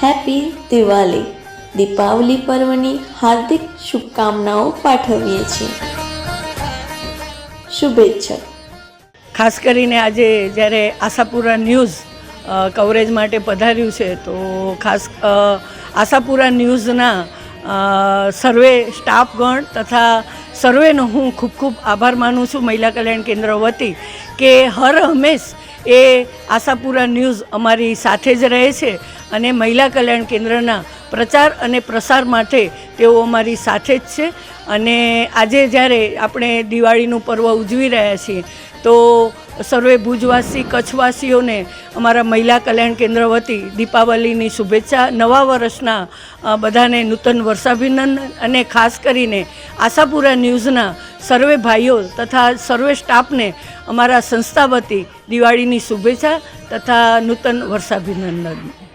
Happy Diwali Deepavali પર્વની હાર્દિક શુભકામનાઓ પાઠવીએ છીએ. શુભેચ્છા. ખાસ કરીને આજે જ્યારે આશાપુરા ન્યૂઝ કવરેજ માટે પધાર્યું છે, તો ખાસ આશાપુરા ન્યૂઝના સર્વે સ્ટાફગણ તથા સર્વેનો હું ખૂબ ખૂબ આભાર માનું છું મહિલા કલ્યાણ કેન્દ્ર વતી કે હર હંમેશ એ આશાપુરા ન્યૂઝ અમારી સાથે જ રહે છે અને મહિલા કલ્યાણ કેન્દ્રના પ્રચાર અને પ્રસાર માટે તેઓ અમારી સાથે જ છે. અને આજે જ્યારે આપણે દિવાળીનું પર્વ ઉજવી રહ્યા છીએ, તો સર્વે ભુજવાસી, કચ્છવાસીઓને અમારા મહિલા કલ્યાણ કેન્દ્ર વતી દીપાવલીની શુભેચ્છા, નવા વર્ષના બધાને નૂતન વર્ષાભિનંદન અને ખાસ કરીને આશાપુરા ન્યૂઝના સર્વે ભાઈઓ તથા સર્વે સ્ટાફને અમારા સંસ્થા વતી દિવાળીની શુભેચ્છા તથા નૂતન વર્ષાભિનંદન.